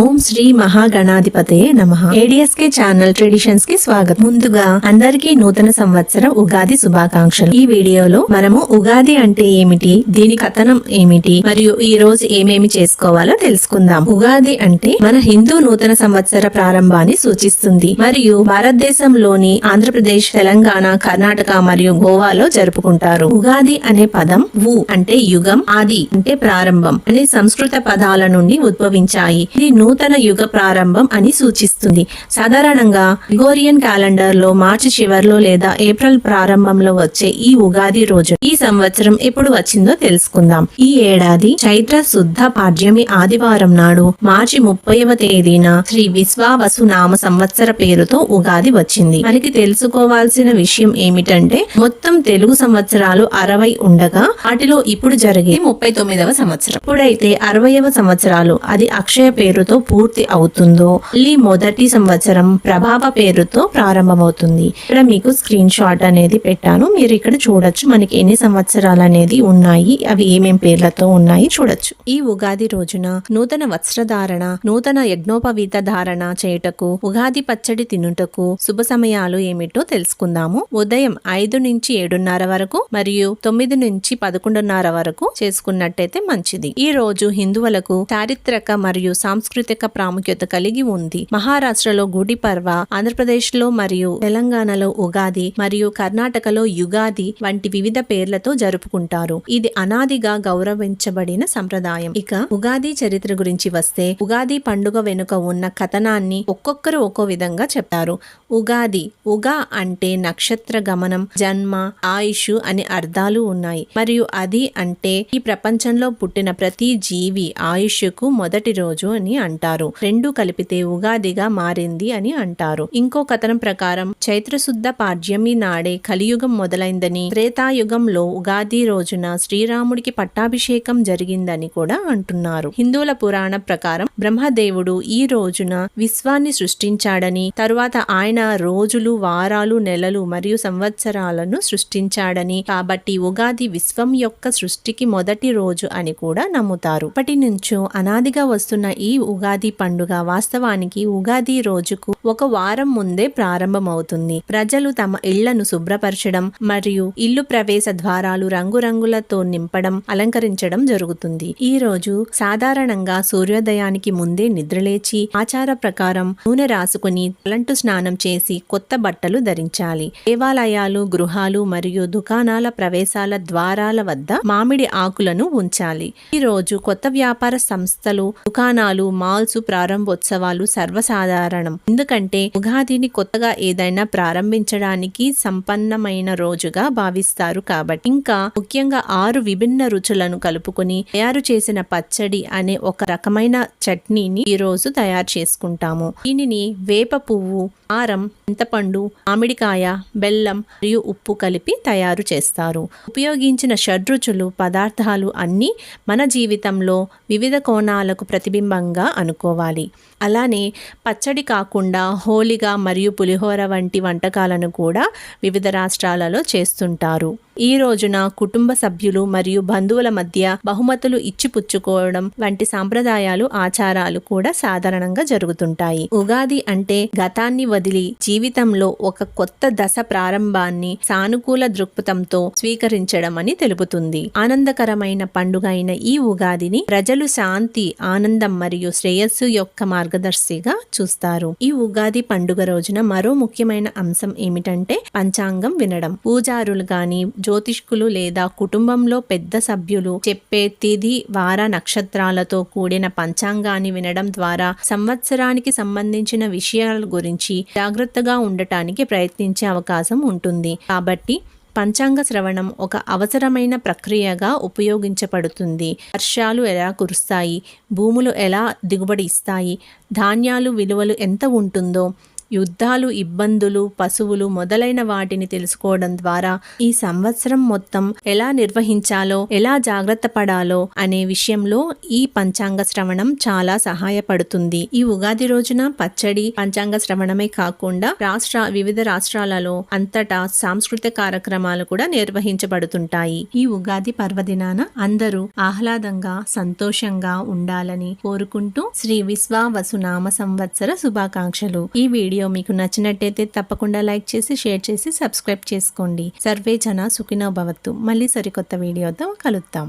ఓం శ్రీ మహాగణాధిపతే నమ. ఏడిఎస్కే ఛానల్ ట్రెడిషన్స్కి స్వాగతం. ముందుగా అందరికీ నూతన సంవత్సర ఉగాది శుభాకాంక్షలు. ఈ వీడియోలో మనము ఉగాది అంటే ఏమిటి దీని కథనం ఏమిటి మరియు ఈ రోజు ఏమేమి చేసుకోవాలో తెలుసుకుందాం. ఉగాది అంటే మన హిందూ నూతన సంవత్సర ప్రారంభాన్ని సూచిస్తుంది. మరియు భారతదేశంలోని ఆంధ్రప్రదేశ్ తెలంగాణ కర్ణాటక మరియు గోవాలో జరుపుకుంటారు. ఉగాది అనే పదం వు అంటే యుగం ఆది అంటే ప్రారంభం అనే సంస్కృత పదాల నుండి ఉద్భవించాయి. ఇది నూతన యుగ ప్రారంభం అని సూచిస్తుంది. సాధారణంగా గ్రిగోరియన్ క్యాలెండర్లో మార్చి చివర్లో లేదా ఏప్రిల్ ప్రారంభంలో వచ్చే ఈ ఉగాది రోజు ఈ సంవత్సరం ఎప్పుడు వచ్చిందో తెలుసుకుందాం. ఈ ఏడాది చైత్ర శుద్ధ పాడ్యమి ఆదివారం నాడు మార్చి ముప్పైవ తేదీన శ్రీ విశ్వావసు నామ సంవత్సర పేరుతో ఉగాది వచ్చింది. మనకి తెలుసుకోవాల్సిన విషయం ఏమిటంటే మొత్తం తెలుగు సంవత్సరాలు అరవై ఉండగా వాటిలో ఇప్పుడు జరిగే ముప్పై తొమ్మిదవ సంవత్సరం. ఇప్పుడైతే అరవయవ సంవత్సరాలు. అది అక్షయ పేరుతో పూర్తి అవుతుందో మళ్ళీ మొదటి సంవత్సరం ప్రభావ పేరుతో ప్రారంభమవుతుంది. ఇక్కడ మీకు స్క్రీన్ షాట్ అనేది పెట్టాను. మీరు ఇక్కడ చూడొచ్చు మనకి ఎన్ని సంవత్సరాలు అనేది ఉన్నాయి అవి ఏమేం పేర్లతో ఉన్నాయి చూడొచ్చు. ఈ ఉగాది రోజున నూతన వస్త్రధారణ నూతన యజ్ఞోపవీత ధారణ చేయుటకు ఉగాది పచ్చడి తినుటకు శుభ సమయాలు ఏమిటో తెలుసుకుందాము. ఉదయం ఐదు నుంచి ఏడున్నర వరకు మరియు తొమ్మిది నుంచి పదకొండున్నర వరకు చేసుకున్నట్టయితే మంచిది. ఈ రోజు హిందువులకు చారిత్రక మరియు సాంస్కృతిక ప్రాముఖ్యత కలిగి ఉంది. మహారాష్ట్రలో గుడి పర్వ ఆంధ్రప్రదేశ్లో మరియు తెలంగాణలో ఉగాది మరియు కర్ణాటకలో యుగాది వంటి వివిధ పేర్లతో జరుపుకుంటారు. ఇది అనాదిగా గౌరవించబడిన సంప్రదాయం. ఇక ఉగాది చరిత్ర గురించి వస్తే ఉగాది పండుగ వెనుక ఉన్న కథనాన్ని ఒక్కొక్కరు ఒక్కో విధంగా చెప్తారు. ఉగాది ఉగా అంటే నక్షత్ర గమనం జన్మ ఆయుష్ అనే అర్థాలు ఉన్నాయి. మరియు అది అంటే ఈ ప్రపంచంలో పుట్టిన ప్రతి జీవి ఆయుష్కు మొదటి రోజు అని అంటారు. రెండు కలిపితే ఉగాదిగా మారింది అని అంటారు. ఇంకో కథనం ప్రకారం చైత్రశుద్ధ పాడ్యమి నాడే కలియుగం మొదలైందని త్రేతాయుగంలో ఉగాది రోజున శ్రీరాముడికి పట్టాభిషేకం జరిగిందని కూడా అంటున్నారు. హిందువుల పురాణ ప్రకారం బ్రహ్మదేవుడు ఈ రోజున విశ్వాన్ని సృష్టించాడని తరువాత ఆయన రోజులు వారాలు నెలలు మరియు సంవత్సరాలను సృష్టించాడని కాబట్టి ఉగాది విశ్వం యొక్క సృష్టికి మొదటి రోజు అని కూడా నమ్ముతారు. ఇప్పటి నుంచో అనాదిగా వస్తున్న ఈ ఉగాది పండుగ వాస్తవానికి ఉగాది రోజుకు ఒక వారం ముందే ప్రారంభమవుతుంది. ప్రజలు తమ ఇళ్ళను శుభ్రపరచడం మరియు ఇల్లు ప్రవేశ ద్వారాలు రంగురంగులతో నింపడం అలంకరించడం జరుగుతుంది. ఈ రోజు సాధారణంగా సూర్యోదయానికి ముందే నిద్రలేచి ఆచార ప్రకారం నూనె రాసుకుని తలంటు స్నానం చేసి కొత్త బట్టలు ధరించాలి. దేవాలయాలు గృహాలు మరియు దుకాణాల ప్రవేశాల ద్వారాల వద్ద మామిడి ఆకులను ఉంచాలి. ఈ రోజు కొత్త వ్యాపార సంస్థలు దుకాణాలు మాల్స్ ప్రారంభోత్సవాలు సర్వసాధారణం. ఎందుకంటే ఉగాదిని కొత్తగా ఏదైనా ప్రారంభించడానికి సంపన్నమైన రోజుగా భావిస్తారు కాబట్టి. ఇంకా ముఖ్యంగా ఆరు విభిన్న రుచులను కలుపుకొని తయారు చేసిన పచ్చడి అనే ఒక రకమైన చట్నీని ఈ రోజు తయారు చేసుకుంటాము. దీనిని వేప పువ్వు కారం చింతపండు మామిడికాయ బెల్లం మరియు ఉప్పు కలిపి తయారు చేస్తారు. ఉపయోగించిన షడ్రుచులు పదార్థాలు అన్నీ మన జీవితంలో వివిధ కోణాలకు ప్రతిబింబంగా అనుకోవాలి. అలానే పచ్చడి కాకుండా హోలిగా మరియు పులిహోర వంటి వంటకాలను కూడా వివిధ రాష్ట్రాలలో చేస్తుంటారు. ఈ రోజున కుటుంబ సభ్యులు మరియు బంధువుల మధ్య బహుమతులు ఇచ్చిపుచ్చుకోవడం వంటి సాంప్రదాయాలు ఆచారాలు కూడా సాధారణంగా జరుగుతుంటాయి. ఉగాది అంటే గతాన్ని వదిలి జీవితంలో ఒక కొత్త దశ ప్రారంభాన్ని సానుకూల దృక్పథంతో స్వీకరించడం అని తెలుపుతుంది. ఆనందకరమైన పండుగ అయిన ఈ ఉగాదిని ప్రజలు శాంతి ఆనందం మరియు శ్రేయస్సు యొక్క మార్గదర్శిగా చూస్తారు. ఈ ఉగాది పండుగ రోజున మరో ముఖ్యమైన అంశం ఏమిటంటే పంచాంగం వినడం. పూజారులు గాని జ్యోతిష్కులు లేదా కుటుంబంలో పెద్ద సభ్యులు చెప్పే తిది వార నక్షత్రాలతో కూడిన పంచాంగాన్ని వినడం ద్వారా సంవత్సరానికి సంబంధించిన విషయాల గురించి జాగ్రత్తగా ఉండటానికి ప్రయత్నించే అవకాశం ఉంటుంది. కాబట్టి పంచాంగ శ్రవణం ఒక అవసరమైన ప్రక్రియగా ఉపయోగించబడుతుంది. వర్షాలు ఎలా కురుస్తాయి? భూములు ఎలా దిగుబడి ఇస్తాయి? ధాన్యాలు విలువలు ఎంత ఉంటుందో యుద్ధాలు ఇబ్బందులు పశువులు మొదలైన వాటిని తెలుసుకోవడం ద్వారా ఈ సంవత్సరం మొత్తం ఎలా నిర్వహించాలో ఎలా జాగ్రత్త పడాలో అనే విషయంలో ఈ పంచాంగ శ్రవణం చాలా సహాయపడుతుంది. ఈ ఉగాది రోజున పచ్చడి పంచాంగ శ్రవణమే కాకుండా రాష్ట్ర వివిధ రాష్ట్రాలలో అంతటా సాంస్కృతిక కార్యక్రమాలు కూడా నిర్వహించబడుతుంటాయి. ఈ ఉగాది పర్వదినాన అందరూ ఆహ్లాదంగా సంతోషంగా ఉండాలని కోరుకుంటూ శ్రీ విశ్వావసునామ సంవత్సర శుభాకాంక్షలు. ఈ వీడియో వీడియో మీకు నచ్చినట్టయితే తప్పకుండా లైక్ చేసి షేర్ చేసి సబ్స్క్రైబ్ చేసుకోండి. సర్వే జన సుఖినో భవత్తు. మళ్ళీ సరికొత్త వీడియోతో కలుద్దాం.